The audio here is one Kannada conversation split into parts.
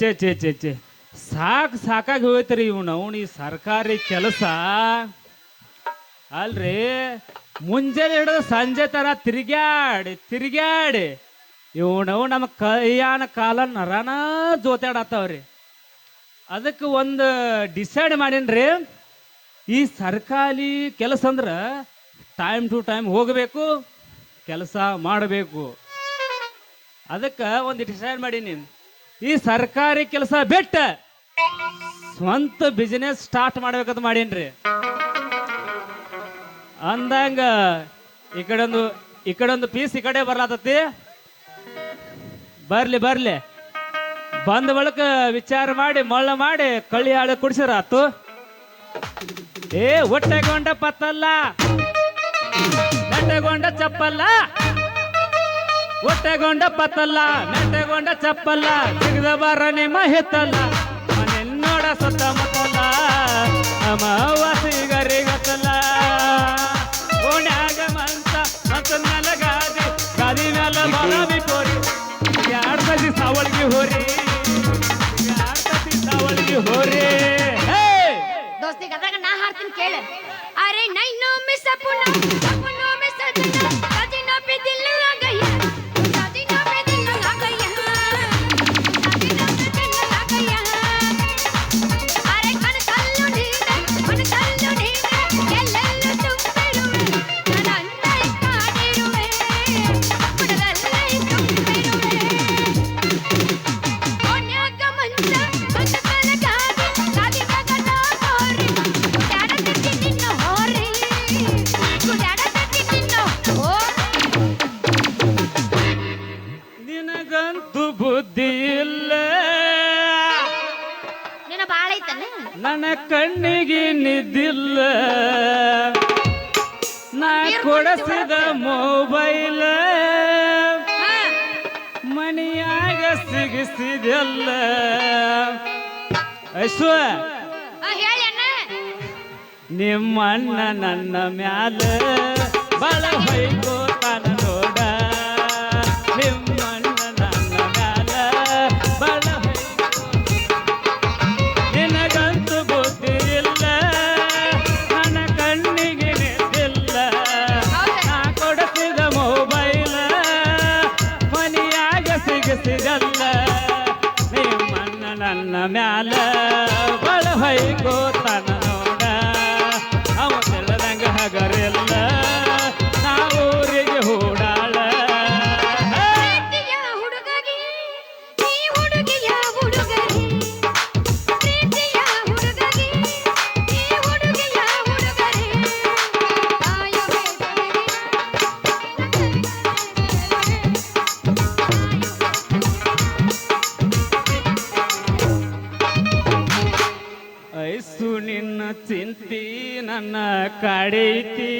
ಚೇ ಚೇ ಚೇ ಛೇ. ಸಾಕು ಸಾಕಾಗಿ ಹೋಯ್ತರಿ ಇವ್ ಈ ಸರ್ಕಾರಿ ಕೆಲಸ. ಅಲ್ರಿ, ಮುಂಜಾನೆ ಹಿಡಿದು ಸಂಜೆ ತರ ತಿರ್ಗ್ಯಾಡಿ ತಿರ್ಗ್ಯಾಡಿ. ಇವನವು ನಮ್ಮ ಕೈಯಾನ ಕಾಲ ನರನ ಜೋತಾಡತ್ತವ್ರಿ. ಅದಕ್ಕೆ ಒಂದು ಡಿಸೈಡ್ ಮಾಡೀನ್ರಿ, ಈ ಸರ್ಕಾರಿ ಕೆಲಸ ಅಂದ್ರೆ ಟೈಮ್ ಟು ಟೈಮ್ ಹೋಗಬೇಕು, ಕೆಲಸ ಮಾಡಬೇಕು. ಅದಕ್ಕೆ ಒಂದು ಡಿಸೈಡ್ ಮಾಡೀನಿ. ಈ ಸರ್ಕಾರಿ ಕೆಲಸ ಬಿಟ್ಟ ಸ್ವಂತ ಬಿಸಿನೆಸ್ ಸ್ಟಾರ್ಟ್ ಮಾಡ್ಬೇಕಂತ ಮಾಡೇನ್ರಿ. ಅಂದಂಗ ಈ ಕಡೆ ಒಂದು ಈ ಕಡೆ ಒಂದು ಪೀಸ್ ಈ ಕಡೆ ಬರ್ಲಾತತಿ. ಬರ್ಲಿ ಬರ್ಲಿ. ಬಂದ ಬಳಕ ವಿಚಾರ ಮಾಡಿ, ಮಳ್ಳ ಮಾಡಿ ಕಳ್ಳಿ ಹಾಳು ಕುಡಿಸಿರ ಆತು. ಏ, ಹೊಟ್ಟೆಗೊಂಡ ಪತ್ತಲ್ಲ. ಹೊಟ್ಟೆಗೊಂಡ ಚಪ್ಪಲ್ಲ. ಹೊಟ್ಟೆಗೊಂಡ ಪತ್ತಲ್ಲ ನೆಟ್ಟೆಗೊಂಡ ಚಪ್ಪಲ್ಲ ಸಿಗದ ಬರ ನಿಮ್ಮ ಹಿತ್ತಲ್ಲ. ಮನೆ ನೋಡ ಸುತ್ತಮುತ್ತಲ್ಲ ಅಮಾವಾಸಿಗರಿಗತ್ತಲ್ಲ ಓಣ್ಯಾಗ ಮಂತ ಮಂಚ ನೆಲ ಗಾದಿ ಗಾದಿ ನೆಲ ಬಾದಾಮಿ ಕೋರಿ ಯಾರ್ ಸತಿ ಸಾವಳಿಗೆ ಹೋರಿ? ಯಾರ್ ಸತಿ ಸಾವಳಿಗೆ ಹೋರಿ? ದೋಸ್ತಿ ಗದಗ ನಾ ಹಾಡ್ತೀನಿ ಕೇಳ. ಅರೆ ನೈನೋ ಮಿಸ್ ಅಪ್ಪು ಅಪುನೋ ಮಿಸ್ ಅಜನ ಸಜಿನೋ ಪೆ ದಿಲ್ ಲಗ ಕಾಡೈತಿ.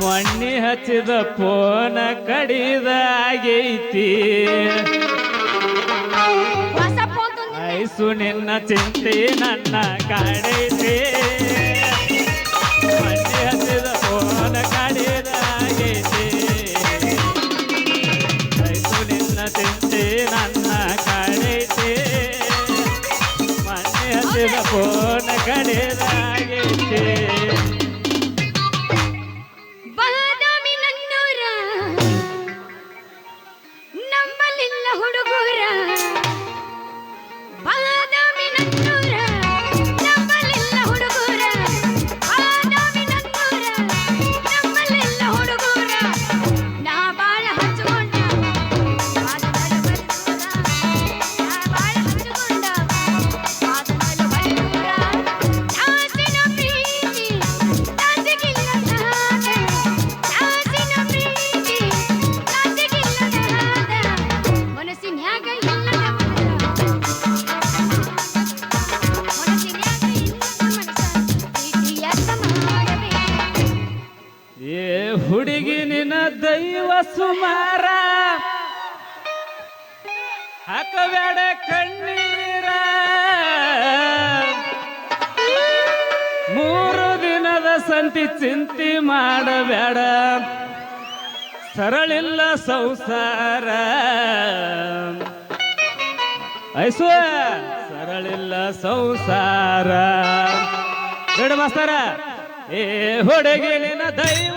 ಮೊನ್ನೆ ಹಚ್ಚಿದ ಫೋನ ಕಡಿದಾಗೈತಿ. ಐಸು ನಿನ್ನ ಚಿಂತೆ ನನ್ನ ಕಾಡೈತಿ ಮಾಸ್ತರ? ಏ ಹೊಡೆಗೆಲಿನ ದೈವ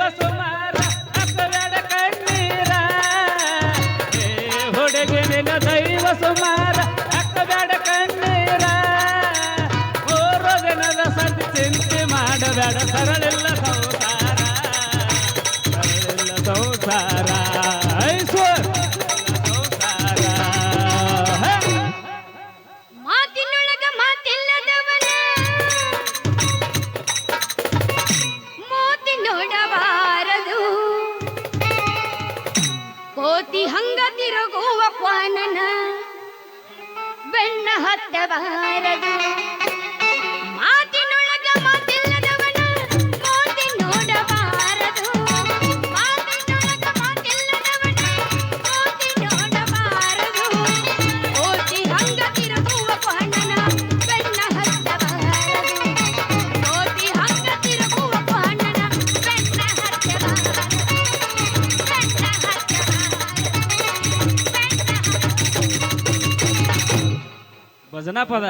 ಭಜನಾ ಪದ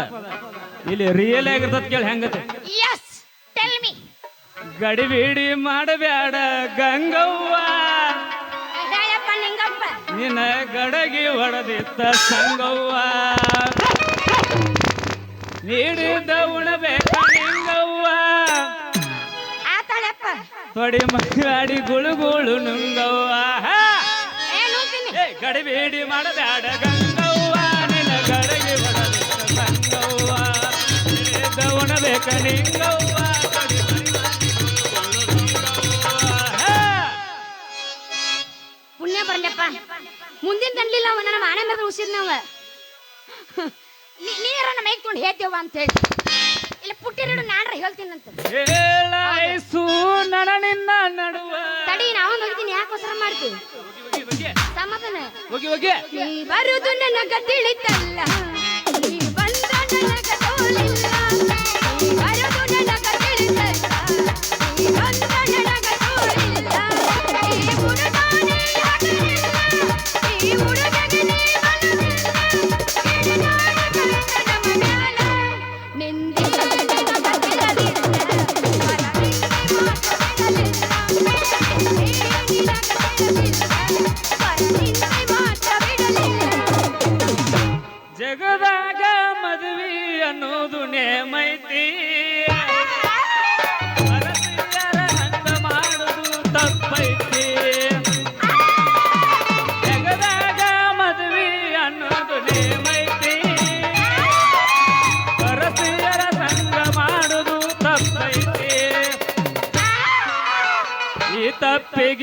ಇಲ್ಲಿ ರಿಯಲ್ ಆಗಿರ್ತದ ಕೇಳಿ ಹೆಂಗತೆ? ಎಸ್ ಟೆಲ್ ಮಿ ಗಡಿಬಿಡಿ ಮಾಡಬೇಡ ಗಂಗವ್ವ. ನಿಂಗಪ್ಪ ನಿನ್ನ ಗಡಗಿ ಹೊಡೆದಿತ್ತ ಸಂಗವ್ವ. ನೀಡಿದ ಉಣಬೇಕ ನಿಂಗವ್ವ. ಆತಾಳಪ್ಪ. ತೊಡಿ ಮಾಡಿ ಗುಳುಗುಳು ನುಂಗವ್ವ. ಗಡಿಬೇಡಿ ಮಾಡಬ್ಯಾಡ ಏ ಗಡಿಬಿಡಿ ಮಾಡಬೇಡ ಗಂಗವ್ವ. ಪುಣ್ಯ ಬರ್ಲಪ್ಪ ಮುಂದಿನ ತನ್ಲಿಲ್ಲ ಅವ ನನ್ನ ಮಾನ ಮೇಲೆ ಉಸಿದ್ನವ ನೀರ ನಮ್ಮ ಮೈಕ್ ತೊಗೊಂಡು ಹೇಳ್ತೇವ ಅಂತ ಹೇಳಿ. ಇಲ್ಲ ಪುಟ್ಟಿರಿಡು ನಾಡ್ರ ಹೇಳ್ತೀನಂತ ನಿನ್ನ ತಡಿ ನಾವು ಹೋಗ್ತೀನಿ ಯಾಕೋಸ್ಕರ ಮಾಡ್ತೀವಿ? ಸಮಾಧಾನ. ಹೋಗಿ ಹೋಗಿ. ಬರುದು ನನಗ ತಿಳಿತಲ್ಲ ನೀ ಬಂದ ನನಗ ತೋಲಿಲ್ಲ ನೀ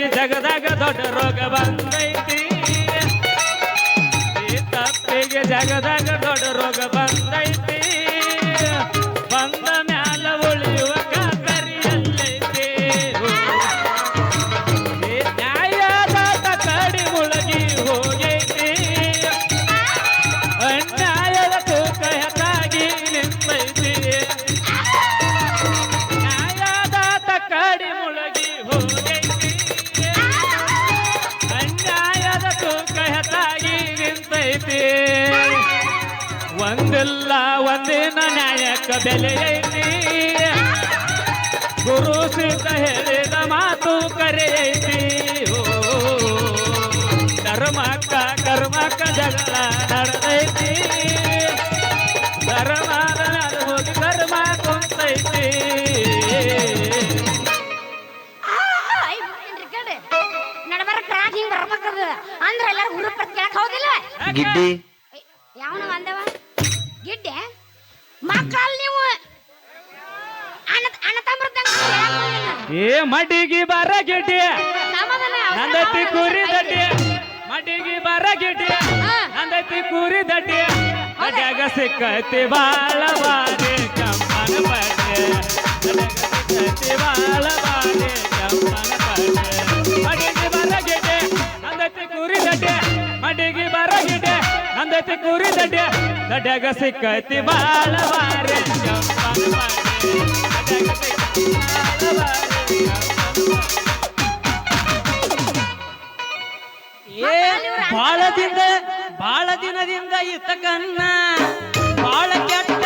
ತಪ್ಪಿಗೆ ಜಗದಾಗ ದೊಡ್ಡ ರೋಗ ಬಂದೈತಿ. ಈ ತಪ್ಪಿಗೆ ಜಗದಾಗ ದೊಡ್ಡ ರೋಗ ಬಂದೈತಿ. ನ್ಯಾಯಕ್ಕೆ ಬೆಲೆ ಐತಿ ಗುರು ಸಿದ್ಧ ಹೇಳಿದ ಮಾತು ಕರೆಯೈತಿ ಓ, ಧರ್ಮಕ್ಕ ಕರ್ಮಕ್ಕ ಜಗಳ ನಡೆದೈತಿ ಕರ್ಮ ಅಂದ್ರ ಎಲ್ಲಾರು ಕೇಳಕ್ ಹೌದಿಲ್ಲ ಗಿಡ್ಡಿ. ಏ ಮಡಿಗಿ ಬರ ಗಿಡ್ಡಿ. ಸಮಾಧಾನ ನಂದೈತಿ ಕುರಿ ದಡ್ಡಿ. ಮಡಿಗಿ ಬರ ಗಿಡ್ಡಿ. ಹಾ. ನಂದೈತಿ ಕುರಿ ದಡ್ಡಿ. ಅಡ್ಯಾಗ ಸಿಕ್ಕೈತಿ ಬಾಳ ಬಾರಿ ಕಮ್ಮನ ಪಡ್ಡೆ ಅಡ್ಯಾಗ ಸಿಕ್ಕೈತಿ ಬಾಳ ಬಾರಿ ಕಮ್ಮನ ಪಡ್ಡೆ ಮಡಿಗಿ ಬರ ಗಿಡ್ಡಿ. ನಂದೈತಿ ಕುರಿ ದಡ್ಡಿ. ಮಡಿಗಿ ಬರ ಗಿಡ್ಡಿ. ನಂದೈತಿ ಕುರಿ ದಡ್ಡಿ. ದಡ್ಯಾಗ ಸಿಕ್ಕೈತಿ ಬಾಳ ಬಾರಿ ಬಾಳದಿಂದ ಬಾಳ ದಿನದಿಂದ ಇತಕನ್ನ ಬಾಳ ಕೆಟ್ಟ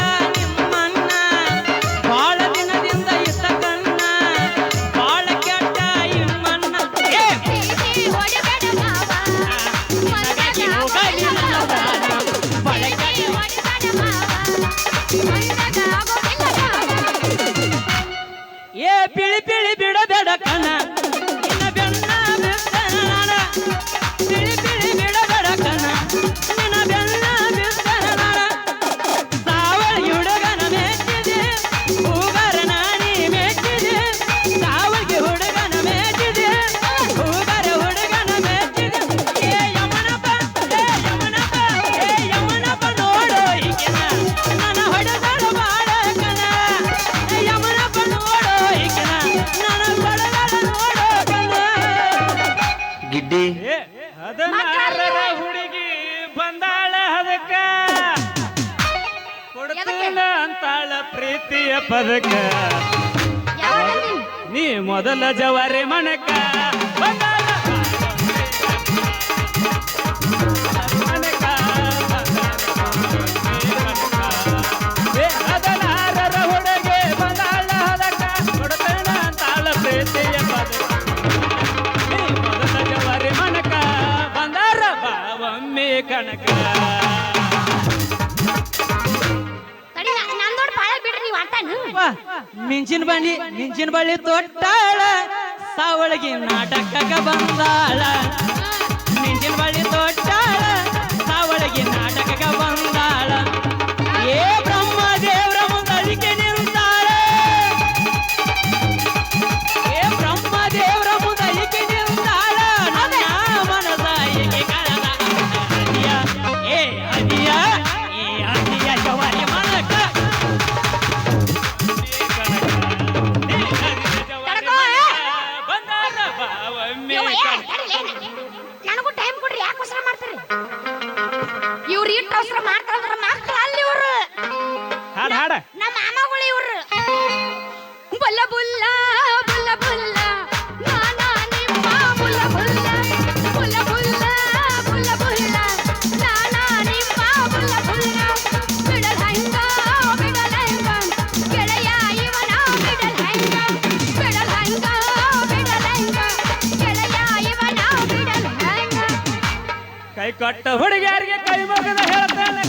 ಮೊದಲ ಜವರೆ ಮನಕ ಮಿಂಚಿನ ಬಳ್ಳಿ ಮಿಂಚಿನ ಬಳ್ಳಿ ತೊಟ್ಟ ಬೆಳಗಿನ ನಾಟಕಕ್ಕೆ ಬಂದಾಳ. ಮಿಂಟಿನ ಕಟ್ಟ ಹುಡುಗಿಯರಿಗೆ ಕೈ ಮುಗಿದ ಹೇಳ್ತಾನೆ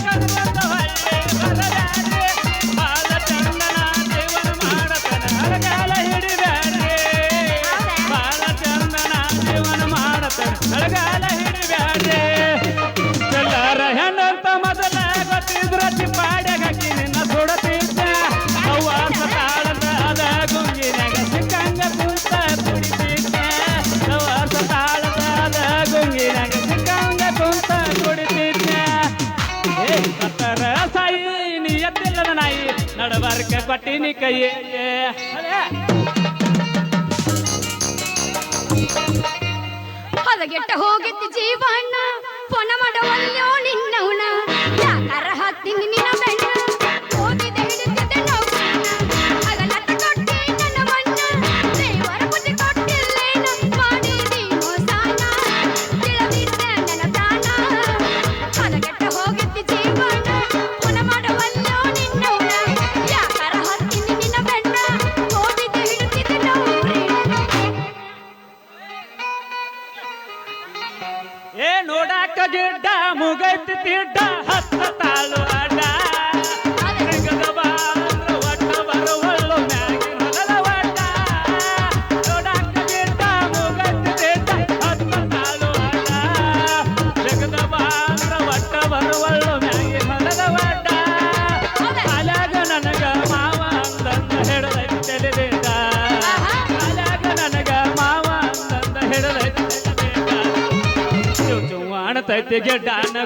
ಕೈನಿ ಕೈಯೇ. ಹದಗೆಟ್ಟ ಹೋಗಿತ್ತು ಜೀವಣ್ಣ ಪೊಣ ಮಾಡವಲ್ಲೋ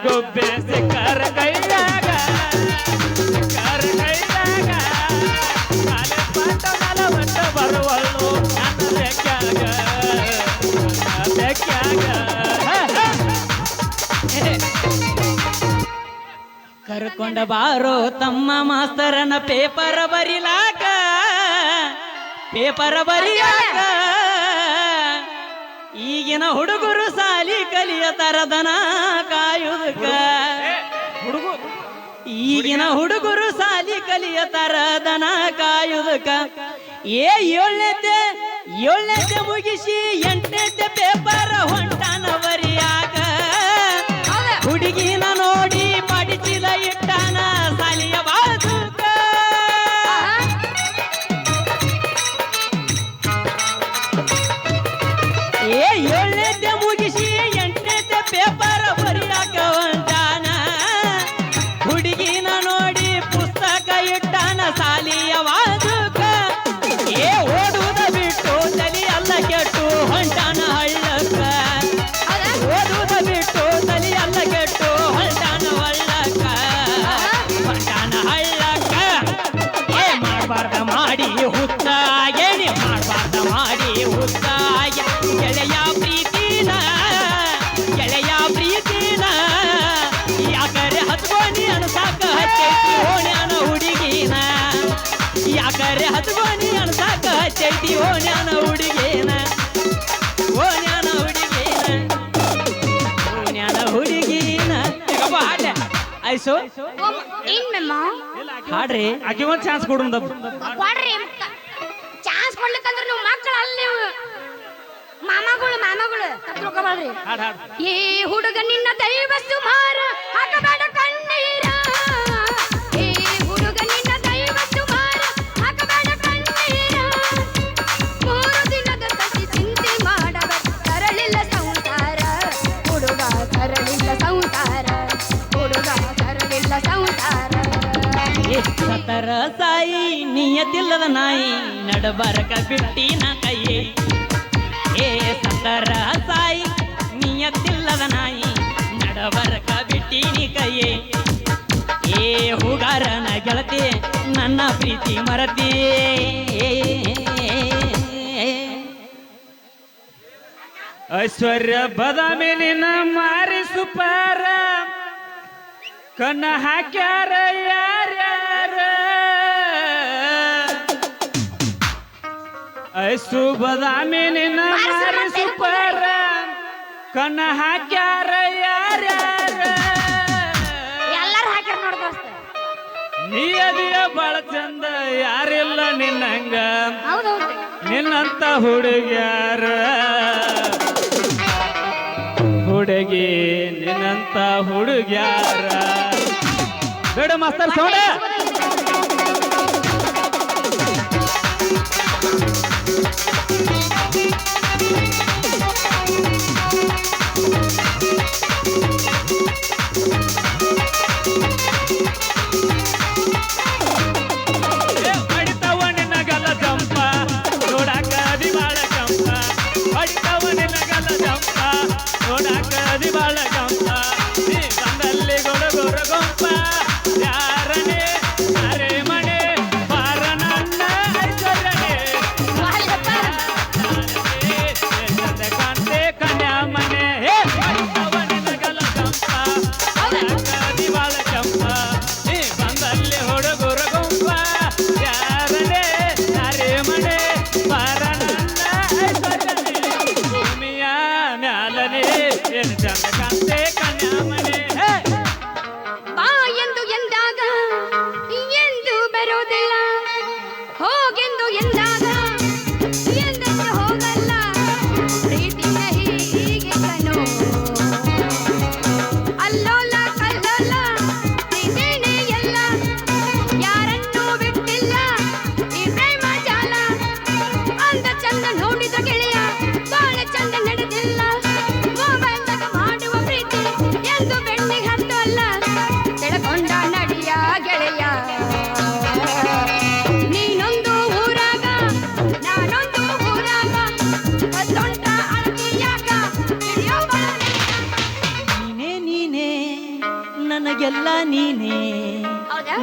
ಗೊಬ್ಬೆ. ಕೈಯಾಗ ಕರ್ಕೊಂಡ ಬಾರೋ ತಮ್ಮ ಮಾಸ್ತರನ ಪೇಪರ್ ಬರಿಲಾಕ ಪೇಪರ್ ಬರಿಯಾಕ. ಈಗಿನ ಹುಡುಗರು ಸಹ ಕಲಿ ಕಲಿಯ ತರದನ ಕಾಯುದಕ ಈಗಿನ ಹುಡುಗರು ಸಾಲಿ ಕಲಿಯ ತರದನ ಕಾಯುದಕ ಏ ಏಳನೇತೆ ಏಳನೇತೆ ಮುಗಿಸಿ ಎಂಟನೇತೆ ಪೇಪರ್ ಹೊಂಟಾನವರಿ. ಮಾಡ್ರಿ ಆಕೆ ಒಂದ್ ಚಾನ್ಸ್ ಕೊಡು ಕೊಡ್ರಿ. ಚಾನ್ಸ್ ಕೊಡ್ಲಿಕ್ಕಂದ್ರೆ ನೀವು ಮಕ್ಕಳು ಅಲ್ಲಿ ಮಾಮಗಳು ಮಾಮಗಳು. ಈ ಹುಡುಗ ನಿನ್ನ ದೈವ ಸುಮಾರು ಹಾಕಬೇಡ ಸತರ ಸಾಯಿ, ನಿಯತಿಲ್ಲದ ನಾಯಿ, ನಡಬರಕ ಬಿಟ್ಟಿನ ಕೈಯೇ. ಏ ಸತರ ಸಾಯಿ, ನಿಯತಿಲ್ಲದ ನಾಯಿ, ನಡಬರಕ ಬಿಟ್ಟಿನಿ ಕೈಯೇ. ಏ ಹುಗಾರನ ಗೆಳತಿ, ನನ್ನ ಪ್ರೀತಿ ಮರತಿ. ಐಶ್ವರ್ಯ ಬದಾಮಿನ ಮಾರಿ ಸುಪಾರ ಕಣ್ಣ ಹಾಕ್ಯಾರಯ್ಯ. ಐಸು ಬದಾಮಿ ನಿನ್ನ ಮಾರಿ ಸುಪರ. ಕಣ್ಣ ಹಾಕ್ಯಾರ ಯಾರ? ಎಲ್ಲಾರು ನೀ ಅದಿಯ ಬಾಳ ಚಂದ ಯಾರಿಲ್ಲ ನಿನ್ನಂಗ ನಿನ್ನಂತ ಹುಡುಗ್ಯಾರ. ಹುಡುಗಿ ನಿನ್ನಂತ ಹುಡುಗ್ಯಾರ. ಬೇಡ ಮಾಸ್ತರ್ ಸೌಂಡ.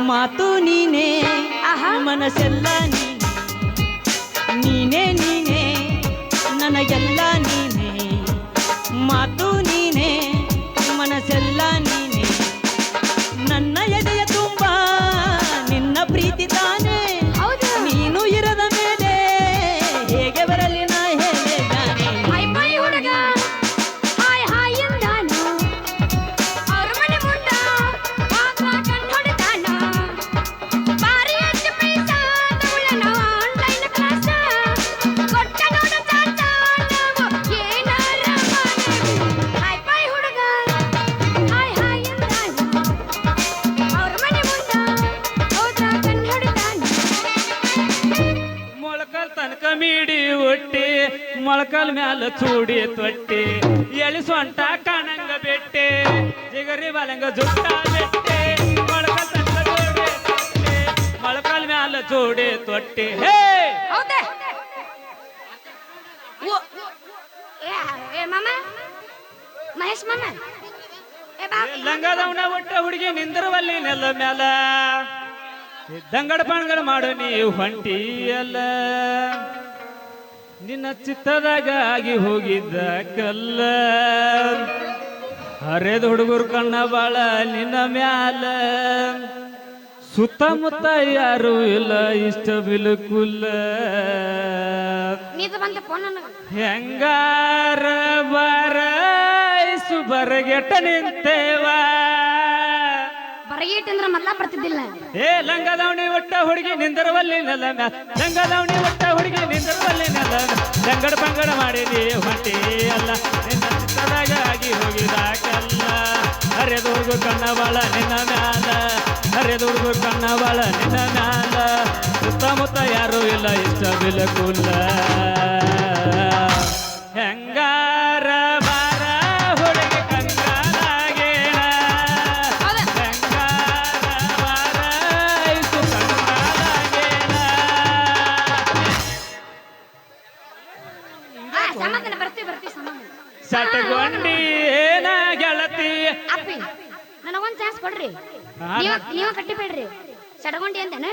ಮಾತು ನೀನೇ ಮನಸ್ಸೆಲ್ಲ ನೀನೇ ನೀನೇ ನನಗೆಲ್ಲ ನೀನೇ. ಮಾತು ಚೂಡಿ ತೊಟ್ಟಿ ಎಳಿ ಸೊಂಟ ಕಾಣಂಗ ಬೆಟ್ಟೆ ಜಿಗರಿ ಬಲಂಗ ಜುಟ್ಟ ಬೆಟ್ಟೆ ಜೋಡಿ ತೊಟ್ಟಿ ಮೊಳಕಾಲ್ ಮ್ಯಾಲ ಚೂಡಿ ತೊಟ್ಟಿ. ಹೇ! ಮಹೇಶ್ ಮಾಮ? ಲಂಗದವನ ಒಟ್ಟ ಹುಡುಗಿ ನಿಂದ್ರವಲ್ಲಿ ನೆಲ ಮ್ಯಾಲ. ದಂಗಡ ಪಣಗಡ ಮಾಡು ನೀ ಹೊಂಟಿಯಲ್ಲ. ನಿನ್ನ ಚಿತ್ತದಾಗಿ ಹೋಗಿದ್ದ ಕಲ್ಲ. ಹರಿದ ಹುಡುಗರು ಕಣ್ಣ ಬಾಳ ನಿನ್ನ ಮ್ಯಾಲ. ಸುತ್ತಮುತ್ತ ಯಾರು ಇಲ್ಲ ಇಷ್ಟ ಬಿಲುಕುಲ್ಲ. ಹೆಂಗಾರ ಬರ ಬರಗೆಟ್ಟ ನಿಂತೇವಾ. ಬರಗೇಟ್ ಅಂದ್ರೆ ಮೊದ್ಲ ಬರ್ತಿದ್ದಿಲ್ಲ. ಏ, ಲಂಗದವಣಿ ಒಟ್ಟ ಹುಡುಗಿ ನಿಂದರವಲ್ಲಿ ನೆಲ ಲಂಗದವಣಿ ಒಟ್ಟ ಹುಡುಗಿ ನಿಂದರವಲ್ಲಿ ನೆಲ ಲಂಗಡ ಪಂಗಡ ಮಾಡಿದಿ ಹೊಂಟಿ ಅಲ್ಲ ನಿನ್ನ ಚಿತ್ತದಾಗ ಆಗಿ ಹೋಗಿದಾಕಲ್ಲ. ಹರಿದುರ್ಗು ಕಣ್ಣವಳ ನಿನ್ನ ಮ್ಯಾಲ. ಹರಿದುರ್ಗು ಕಣ್ಣವಳ ನಿನ್ನ ಮ್ಯಾಲ. ಸುತ್ತಮುತ್ತ ಯಾರೂ ಇಲ್ಲ, ಇಷ್ಟ ಬಿಲಕುಲ್ಲ. ಹೆಂಗಾರ ಸಮಾಧಾನ ಬರ್ತೀವಿ ಬರ್ತೀವಿ ಸಮಾಧಾನ ಸಟಗೊಂಡಿ ಏನ ಗೆಳತಿ? ಅಪ್ಪಿ ನನಗೊಂದ್ ಚಾನ್ಸ್ ಕೊಡ್ರಿ. ನೀವ ನೀವ ಕಟ್ಟಿಬೇಡ್ರಿ ಸಡಗೊಂಡಿ ಅಂತೇನ?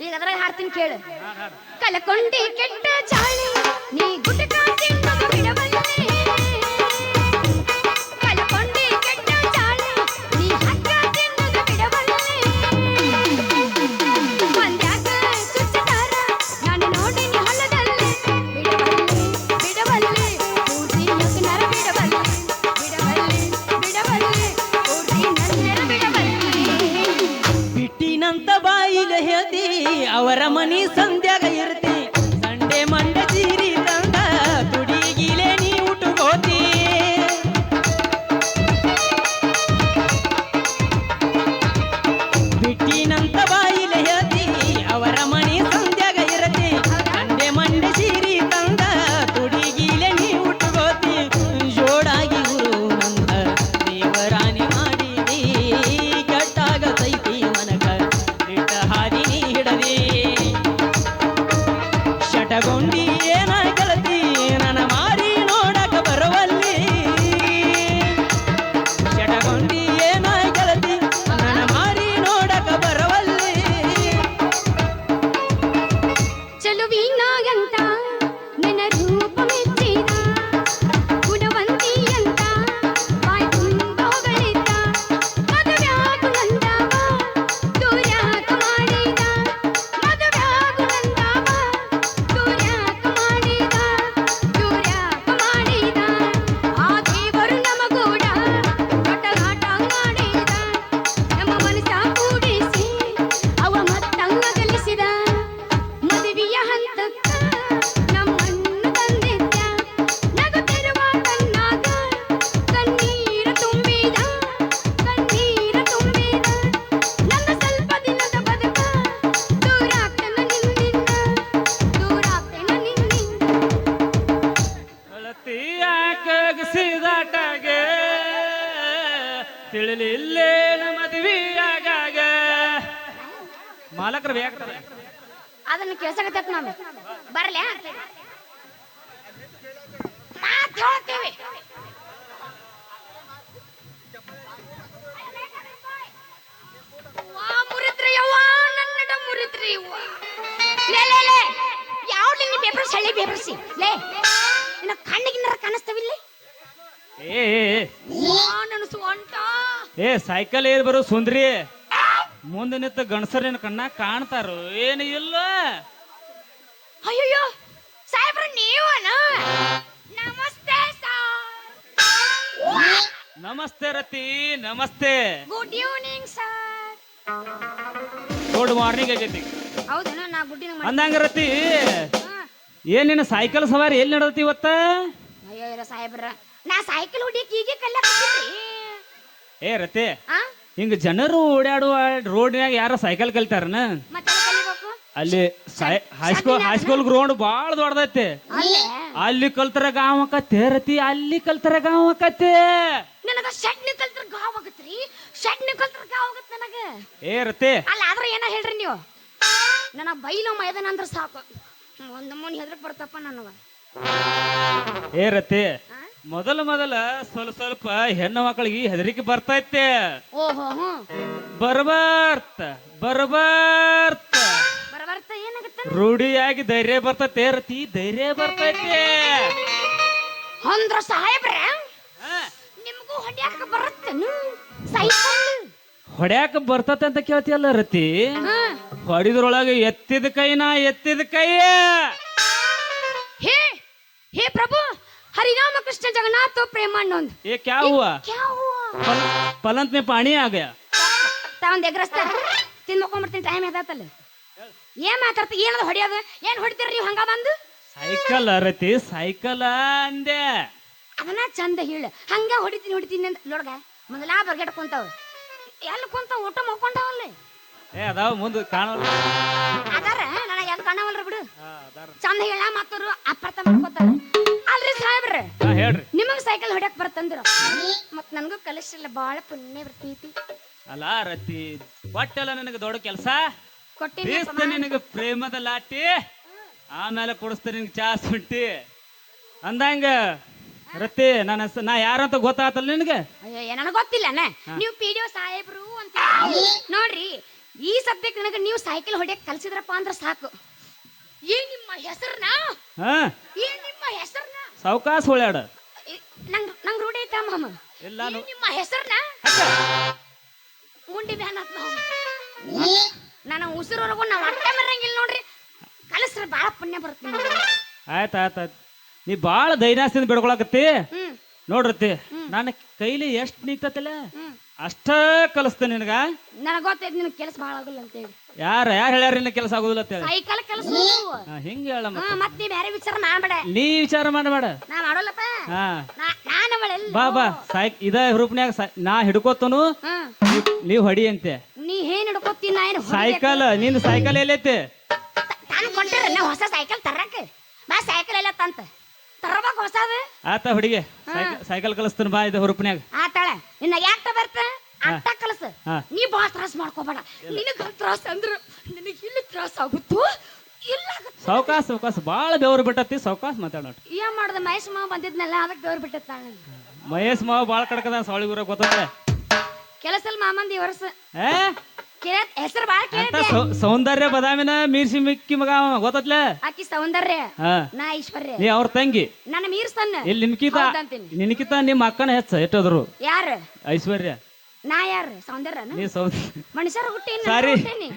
ಈಗ ಅದ್ರಾಗ ಹಾಡ್ತೀನಿ ಕೇಳು. ಕಲಕೊಂಡಿ ಕೆಟ್ಟ ಚಾಳಿ ನೀ ಗುಟಕ ಏ ಸೈಕಲ್ ಏರ್ ಬರೋ ಸುಂದ್ರಿ? ಮುಂದೆ ನಿಂತ ಗಣಸರಿನ ಕಣ್ಣ ಕಾಣ್ತಾರೋ? ಏನು ಇಲ್ಲ. ಅಯ್ಯಯ್ಯೋ ಸಾಹೇಬ್ರ ನೀವನ? ನಮಸ್ತೆ ಸರ್ ನಮಸ್ತೆ ರತಿ ನಮಸ್ತೆ. Good evening sir good morning ಆಗೈತಿ. ಹೌದೇನೋ ನಾ ಗುಡ್ ಈವ್ನಿಂಗ್ ಅಂದಂಗ ರತಿ ಏನ್ ನಿನ್ನ ಸೈಕಲ್ ಸವಾರಿ ಎಲ್ಲಿ ನಡತಿ ಇವತ್ತ? ಅಯ್ಯೋ ಇರೋ ಸಾಹೇಬ್ರ ನಾ ಸೈಕಲ್ ಹೊಡಿಯಕ್ಕೆ ಈಗ ಕಲ್ಲ ಏ ರತೆ ಆ? ಹಿಂಗ ಜನರು ಓಡಾಡುವ ರೋಡ್ನ್ಯಾಗ ಯಾರ ಸೈಕಲ್ ಕಲ್ತಾರನ? ಮತ್ತೆ ಕಲಿಬೇಕು? ಅಲ್ಲಿ ಹೈಸ್ಕೂಲ್ ಹೈಸ್ಕೂಲ್ ಗ್ರೌಂಡ್ ಬಾಳ ದೊಡ್ಡದೈತೆ. ಅಲ್ಲೇ? ಅಲ್ಲಿ ಕಲ್ತರ ಗಾಂವ್ ಆಕತ್ತೆ ರತಿ ಅಲ್ಲಿ ಕಲ್ತರ ಗಾಂವ್ ಆಕತ್ತೆ ನನಗ ಶೆಟ್ನಿ ಕಲ್ತ್ರ ಗಾವ್ ಆಗತ್ರಿ? ಶೆಟ್ನಿ ಕಲ್ತ್ರ ಗಾವ್ ಆಗತ್ ನನಗ? ಏ ರತಿ ಅಲ್ಲ ಆದ್ರೆ ಏನ ಹೇಳ್ರಿ ನೀವು? ನನ ಬೈಲು ಮೈದಾನ ಅಂದ್ರ ಸಾಕು. ಒಂದ್ ಮೂನ್ ಹೆದ್ರಕ್ ಬರ್ತಪ್ಪ ನನಗ. ಏ ರತಿ ಆ? ಮೊದಲ ಮೊದಲ ಸ್ವಲ್ಪ ಸ್ವಲ್ಪ ಹೆಣ್ಣು ಮಕ್ಕಳಿಗೆ ಹೆದರಿಕೆ ಬರ್ತೈತೆ. ಓಹೋ ಹ್ಞೂ. ಬರ್ಬಾರ್ತ ಬರ್ಬಾರ್ತ. ಬರಬರ್ತ ಏನಾಗತ್ತ? ರೂಢಿಯಾಗಿ ಧೈರ್ಯ ಬರ್ತೈತೆ ರತಿ ಧೈರ್ಯ ಬರ್ತೈತೆ. ಅಂದ್ರ ಸಾಹೇಬ್ರ. ನಿಮಗೂ ಹೊಡ್ಯಾಕ ಬರುತ್ತೇನು ಸೈಕಲ್ ಹೊಡ್ಯಾಕ ಬರ್ತತೆ ಅಂತ ಕೇಳ್ತಿಯಲ್ಲ ರತಿ? ಹಾ. ಹೊಡಿದ್ರೊಳಗೆ ಎತ್ತಿದ ಕೈನಾ ಎತ್ತಿದ ಕೈ ಹೇ ಹೇ ಪ್ರಭು ಹರಿರಾಮ ಕೃಷ್ಣ ಜಗನ್ನಾಥ ಪ್ರೇಮಾನಂದ್ ये क्या हुआ ಕ್ಯಾ ಹುವಾ पल, पलंत में पानी आ गया ತಾ ಒಂದ್ ಎಗ್ರಸ್ತ ತಿಂದ್ ಮಕ್ಕೊಂಡ್ಬಿಡ್ತೀನಿ ಟೈಮ್ ಎದಾತಲ್ಲ ಏನ್ ಮಾತಾಡ್ತಿ ಏನದ ಹೊಡಿಯೋದು ಏನ್ ಹೊಡಿತೀರಿ ನೀವು ಹಂಗ ಬಂದು ಸೈಕಲ್ ರತಿ ಸೈಕಲ್ ಅಂದೆ ಅದನ್ನ ಚಂದ ಹೇಳ ಹಂಗ ಹೊಡಿತೀನಿ ಹೊಡಿತೀನಿ ಅಂತ ನೋಡ್ಗ ಮೊದಲ ಬರ್ಗೆಟ್ ಕುಂತಾವ ಎಲ್ಲಿ ಕುಂತಾವ ಊಟ ಮಕ್ಕೊಂಡವಲ್ಲ ಏ ಅದಾವ ಮುಂದೆ ಕಾಣಲ್ಲ ಅದಾರ ನನಗೆ ಎಲ್ಲಿ ಕಾಣವಲ್ರಿ ಬಿಡು ಹಾ, ಅದಾರ. ಚಂದ ಹೇಳ ಮತ್ತವ್ರು ಅಪಾರ್ಥ ಮಾಡ್ಕೋತಾರ ಅಲ್ರಿ ಸಾಹೇಬ್ರ ಹೇಳ್ರಿ. ನಿಮಗ್ ಸೈಕಲ್ ಹೊಡ್ಯಾಕ್ ಬರ್ತಂದ್ರ? ಮತ್ ನನ್ಗೂ ಕಲಿಸಿಲ್ಲ ಬಾಳ ಪುಣ್ಯ ಬರ್ತೈತಿ ಅಲ್ಲ ರತಿ ಒಟ್ಟೆಲ್ಲ ನನಗೆ ದೊಡ್ಡ ಕೆಲಸ? ಕೊಟ್ಟಿನಿ ಬೀಸ್ತ ನಿನಗೆ ಪ್ರೇಮದ ಲಾಟಿ ಆಮೇಲೆ ಕೊಡಿಸ್ತ ನಿನಗೆ ಚಾ ಸುಂಟಿ. ಅಂದಂಗ ರತಿ ನನ್ನ ಹೆಸ್ರು- ನಾ ಯಾರಂತ ಗೊತ್ತಾತಲ್ಲ ನಿನಗೆ? ಅಯ್ಯೋ ನನಗೆ ಗೊತ್ತಿಲ್ಲನ ನೀವು ಪಿ ಡಿ ಒ ಸಾಹೇಬ್ರು ಅಂತ. ನೋಡ್ರಿ ಈ ಸದ್ಯಕ್ಕೆ ನನಗೆ ನೀವು ಸೈಕಲ್ ಹೊಡ್ಯಕ್ ಕಲ್ಸಿದ್ರಪ್ಪ ಅಂದ್ರ ಸಾಕು. ಏನ್ ನಿಮ್ಮ ಹೆಸರ್ನ ಹಾ. ಏನ್ ನಿಮ್ಮ ಹೆಸರ್ನ ಸಾವ್ಕಾಸ್ ಹೊಳ್ಯಾಡ. ನಂಗ್ ನಂಗ್ ರೂಢಿ ಐತ ಮಾಮ ಇಲ್ಲ ನಿಮ್ಮ ಹೆಸರನ್ನ ಉಂಡಿ ಬ್ಯಾನ್ ಆತ್ ಮಾಮ ನಾನು ಉಸಿರೊಳಗೂ ನಾವು ಅಟ್ಟ ಮರಂಗಿಲ್ಲ ನೋಡ್ರಿ. ಕಲಸ್ರ ಬಾಳ ಪುಣ್ಯ ಬರುತ್ತೆ ನಿಮ್ಗೆ. ಆಯ್ತು ಆಯ್ತು ಆಯ್ತು. ನೀ ಭಾಳ ಧೈರ್ಯದಿಂದ ಬಿಡ್ಕೊಳಕತ್ತಿ. ಹ್ಮ್. ನೋಡ್ರತಿ ನನ್ನ ಕೈಲಿ ಎಷ್ಟು ನಿಂತತಿಲ್ಲ ಹ್ಮ್. ಅಷ್ಟ ಕಲಿಸ್ತೇನೆ ನಿನಗ? ನನಗ್ ಗೊತ್ತೈತಿ ನಿನ್ ಕೆಲಸ ಬಹಳ ಆಗಲ್ಲ ಅಂತ ಹೇಳಿ ಯಾರ ಯಾರು ಹೇಳ್ಯಾರ ನಿನ್ನ ಕೆಲಸ ಆಗುದಿಲ್ಲ ಅಂತ ಹೇಳಿ? ಸೈಕಲ್ ಕೆಲಸ ಹಾ, ಹಿಂಗೆ ಹೇಳ ಹಾ ಮತ್ ನೀ ಬೇರೆ ವಿಚಾರ ಮಾಡ್ಬೇಡ. ನೀ ವಿಚಾರ ಮಾಡಬೇಡ. ನಾ ಮಾಡೋಲ್ಲಪ್ಪ. ಹಾ. ನಾ- ನಾನು ಅವಳಲ್ಲ ಬಾ ಬಾ. ಸೈಕ್ ಇದ ರೂಪನ್ಯಾಗ ನಾ ಹಿಡ್ಕೋತನು. ಹ್ಮ್. ನೀವ್ ಹೊಡಿ ಅಂತೆ. ನೀ ಏನ್ ಹಿಡ್ಕೊತೀನಿ ನಾ ಏನು ಸೈಕಲ್ ನಿನ್ ಸೈಕಲ್ ಎಲ್ಲೈತೆ. ತಾನು ಕೊಂಡ್ರೆ ನಾ ಹೊಸ ಸೈಕಲ್ ತರಕ ಬಾ ಸೈಕಲ್ ಎಲ್ಲ ತಂತ. ತರಬೇಕು ಹೊಸದು? ಆತ ಹುಡುಗಿ ಸೈಕಲ್ ಕಲಿಸ್ತಾನ ಬಾ ಇದು ಹುರುಪನ್ಯಾಗ. ಆತಾಳ ನಿನ್ನ ಯಾಕ ಬರ್ತ? ಅಟ್ಟ ಕಲಸ. ಹಾ. ನೀ ಬಹಳ ತ್ರಾಸ ಮಾಡ್ಕೋಬೇಡ. ನಿನಗ ತ್ರಾಸ ಅಂದ್ರ ನಿನಗ ಇಲ್ಲಿ ತ್ರಾಸ ಆಗುತ್ತೋ? ಇಲ್ಲ ಆಗುತ್ತೋ. ಸಾವ್ಕಾಸ್ ಸಾವ್ಕಾಸ್ ಭಾಳ ಬೆವರು ಬಿಟ್ಟತಿ ಸಾವ್ಕಾಸ್ ಮಾತಾಡೋಣ ಏನ್ ಮಾಡ್ದ? ಮಹೇಶ್ ಮಾವ ಬಂದಿದ್ನಲ್ಲ ಅದಕ್ಕೆ ದೇವ್ರ ಬಿಟ್ಟತ್ತ ಮಹೇಶ್ ಮಾವ ಭಾಳ ಕಡ್ಕದ ಸಾವಳಿ ಊರಾಗ ಗೊತ್ತದ ಕೆಲಸ ಮಾಮಂದಿ ವರ್ಷ ಏ? ಕೇಳ ಹೆಸರು ಬಾಳ ಅಂತ ಸೌ- ಸೌಂದರ್ಯ ಬದಾಮಿನ ಮೀರ್ಸಿ ಮಿಕ್ಕಿ ಮಗ ಅವ ಗೊತ್ತತ್ಲೆ? ಆಕಿ ಸೌಂದರ್ಯ. ಹಾ. ನಾ ಐಶ್ವರ್ಯ ನೀ ಅವ್ರ ತಂಗಿ. ನನ್ನ ಮೀರ್ಸ್ತಾನ ಇಲ್ಲಿ ನಿನ್ಕಿತ ಹೌದಂತೀನಿ. ನಿನ್ಕಿತ ನಿಮ್ಮ ಅಕ್ಕನ ಹೆಚ್ಚ ಎಟ್ಟೋದ್ರು? ಯಾರು? ಐಶ್ವರ್ಯ. ನಾ ಯಾರು? ಸೌಂದರ್ಯನ? ನೀ ಸೌ ಮನುಷ್ಯರ ಹುಟ್ಟಿನ ಸಾರಿ. ಹುಟ್ಟೀನಿ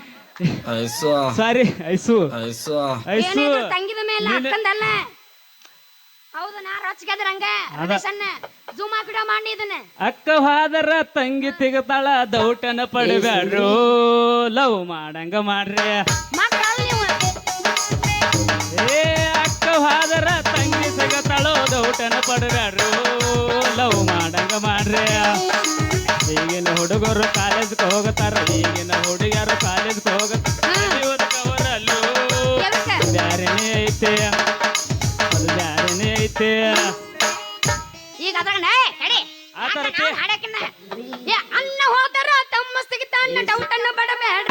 ಐಸೋ. ಸಾರಿ ಐಸು. ಐಸೋ. ಐಸು. ಏನಿದ್ರು ತಂಗಿದ ಮೇಲೆ ಅಕ್ಕಂದಲ್ಲ. ಹೌದು ನಾ ರೊಚ್ಚಿಗೆದ್ರ ಹಂಗ. ರಮೇಶನ್ನ ಜೂಮ್ ಹಾಕಿಡ ಮಾಡಿ ಇದನ್ನ. ಅಕ್ಕ ಹಾದರ ತಂಗಿ ತಿಗತಾಳ ದೌಟನ ಪಡಬೇಡ್ರು ಲವ್ ಮಾಡಂಗ ಮಾಡ್ರಿ. ಏ ಅಕ್ಕ ಹಾದರ ತಂಗಿ ಸಿಗತಾಳೋ ದೌಟನ ಪಡಬೇಡ್ರು ಲವ್ ಮಾಡಂಗ ಮಾಡ್ರಿ. ಈಗಿನ ಹುಡುಗರು ಕಾಲೇಜ್ಗೆ ಹೋಗತಾರ ಈಗಿನ ಹುಡುಗಿಯರು ಕಾಲೇಜ್ಗೆ ಹೋಗತಾರಲ್ಲೂ ಬ್ಯಾರೆನೇ ಈಗ ಅದ್ರಾಗ ಕಡೆ ಆ ಥರ ಕೇ- ಏ ಅನ್ನ ಹೋದರ ತಮ್ಮ ಸಿಗ್ತಾನ ಡೌಟ್ ಅನ್ನ ಬಡಬೇಡ